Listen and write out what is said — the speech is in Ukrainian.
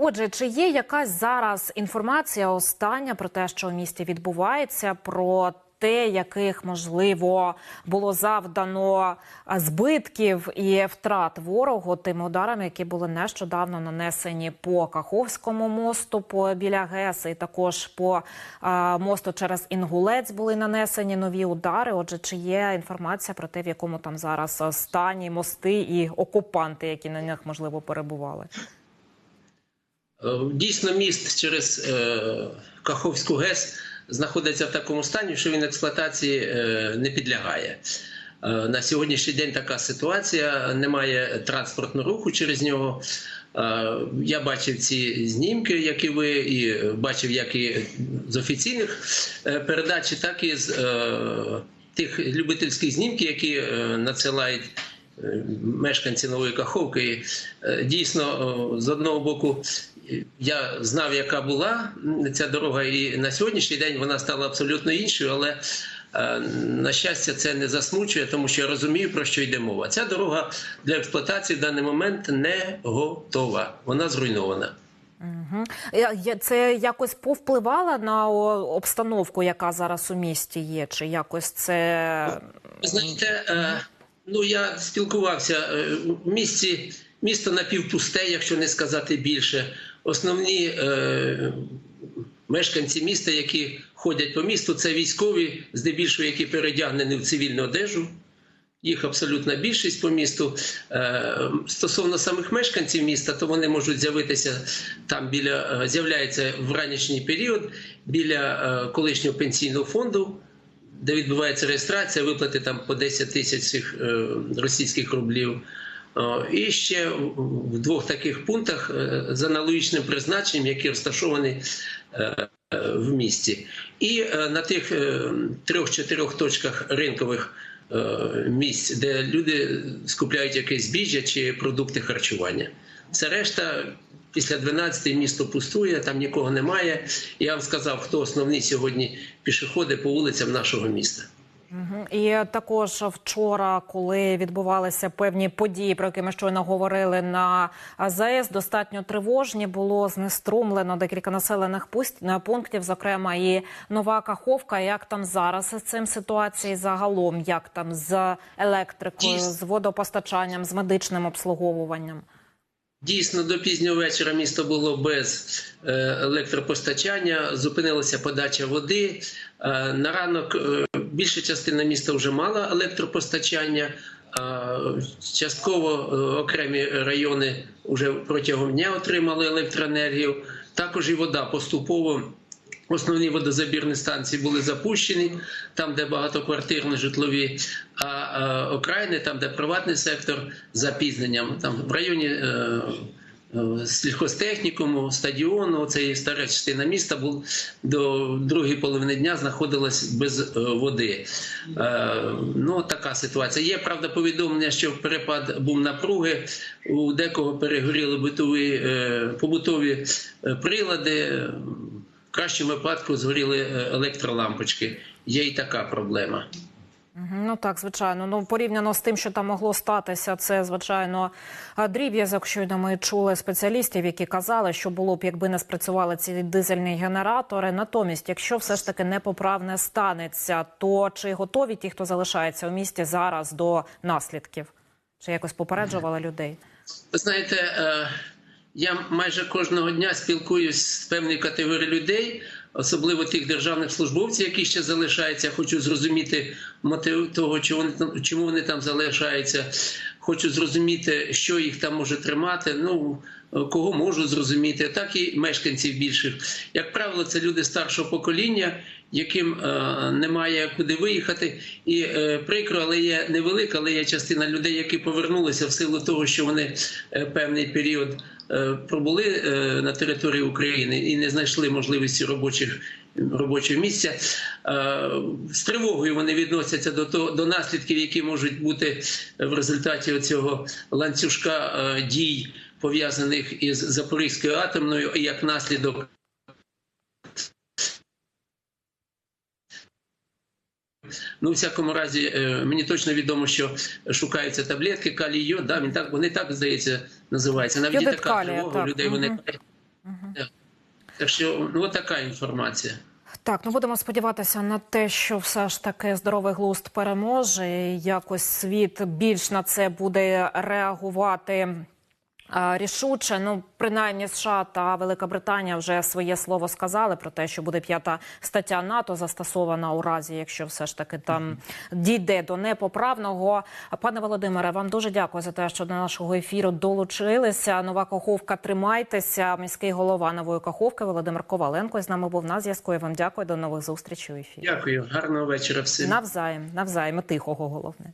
Отже, чи є якась зараз інформація остання про те, що в місті відбувається, про те, яких можливо було завдано збитків і втрат ворогу тими ударами, які були нещодавно нанесені по Каховському мосту, по біля ГЕС, і також по а, мосту через Інгулець були нанесені нові удари. Отже, чи є інформація про те, в якому там зараз стані мости і окупанти, які на них можливо перебували? Е, Дійсно, міст через е, Каховську ГЕС знаходиться в такому стані, що він експлуатації е, не підлягає. На сьогоднішній день така ситуація, немає транспортного руху через нього. Я бачив ці знімки, як і ви, і бачив як і з офіційних передач, так і з тих любительських знімків, які надсилають мешканці Нової Каховки. Дійсно, з одного боку, я знав, яка була ця дорога, і на сьогоднішній день вона стала абсолютно іншою, але е, на щастя, це не засмучує, тому що я розумію, про що йде мова. Ця дорога для експлуатації в даний момент не готова, вона зруйнована. Угу. Це якось повпливало на обстановку, яка зараз у місті є? Чи якось це знаєте, е, ну я спілкувався е, в місті, місто напівпусте, якщо не сказати більше. Основні е, мешканці міста, які ходять по місту, це військові, здебільшого, які передягнені в цивільну одежу. Їх абсолютна більшість по місту. Е, Стосовно самих мешканців міста, то вони можуть з'явитися там біля е, з'являються в ранішній період біля е, колишнього пенсійного фонду, де відбувається реєстрація, виплати там по 10 тисяч російських рублів. І ще в- двох таких пунктах е, з аналогічним призначенням, які розташовані е, в місті. І е, на тих трьох-чотирьох точках ринкових місць, де люди скупляють якесь збіжжя чи продукти харчування. Все решта після 12 місто пустує, там нікого немає. Я вам сказав, хто основні сьогодні пішоходи по вулицям нашого міста. І також вчора, коли відбувалися певні події, про які ми щойно говорили на АЗС, достатньо тривожні було знеструмлено декілька населених пусть- пунктів, зокрема і Нова Каховка. Як там зараз з цим ситуації загалом? Як там з електрикою, з водопостачанням, з медичним обслуговуванням? Дійсно, до пізнього вечора місто було без е, електропостачання, зупинилася подача води. Е, На ранок е, більша частина міста вже мала електропостачання. Частково окремі райони вже протягом дня отримали електроенергію. Також і вода поступово. Основні водозабірні станції були запущені там, де багатоквартирні житлові, а, окраїни, там, де приватний сектор запізненням, там в районі е, е, сільхозтехнікуму, стадіону, це є стара частина міста, був до другої половини дня знаходилась без е, води. Ну, така ситуація. Є правда повідомлення, що перепад був напруги, у декого перегоріли битові, побутові прилади. В кращому випадку згоріли е, електролампочки. Є і така проблема. Ну так, звичайно. Ну порівняно з тим, що там могло статися, це звичайно дріб'язок. Щойно ми чули спеціалістів, які казали, що було б, якби не спрацювали ці дизельні генератори. Натомість, якщо все ж таки непоправне станеться, то чи готові ті, хто залишається у місті зараз до наслідків? Чи якось попереджували людей? Ви знаєте, е, я майже кожного дня спілкуюсь з певною категорією людей, особливо тих державних службовців, які ще залишаються. Хочу зрозуміти мотив того, чому вони там, залишаються. Хочу зрозуміти, що їх там може тримати. Ну кого можу зрозуміти, так і мешканців більших. Як правило, це люди старшого покоління, яким е, немає куди виїхати. І е, прикро, але є невелика, але є частина людей, які повернулися в силу того, що вони е, певний період е, пробули е, на території України і не знайшли можливості робочих. Робочого місця Е, з тривогою вони відносяться до того до наслідків, які можуть бути в результаті цього ланцюжка е, дій пов'язаних із Запорізькою атомною, і як наслідок Ну, у всякому разі, е, мені точно відомо, що шукаються таблетки, калій йод, да, він так, вони так, здається, називаються. Навіть Йодит така калія, тривога так, людей мгм. виникає. Так що ну така інформація. Так, ну будемо сподіватися на те, що все ж таки здоровий глузд переможе. і Якось світ більш на це буде реагувати. Рішуче, ну принаймні США та Велика Британія вже своє слово сказали про те, що буде п'ята стаття НАТО застосована у разі, якщо все ж таки там дійде до непоправного. Пане Володимире, вам дуже дякую за те, що до нашого ефіру долучилися. Нова Каховка, тримайтеся. Міський голова нової Каховки Володимир Коваленко з нами був на зв'язку. Я вам дякую. До нових зустрічей у ефірі. Дякую, гарного вечора всім. Навзаєм, навзаєм, і тихого головне.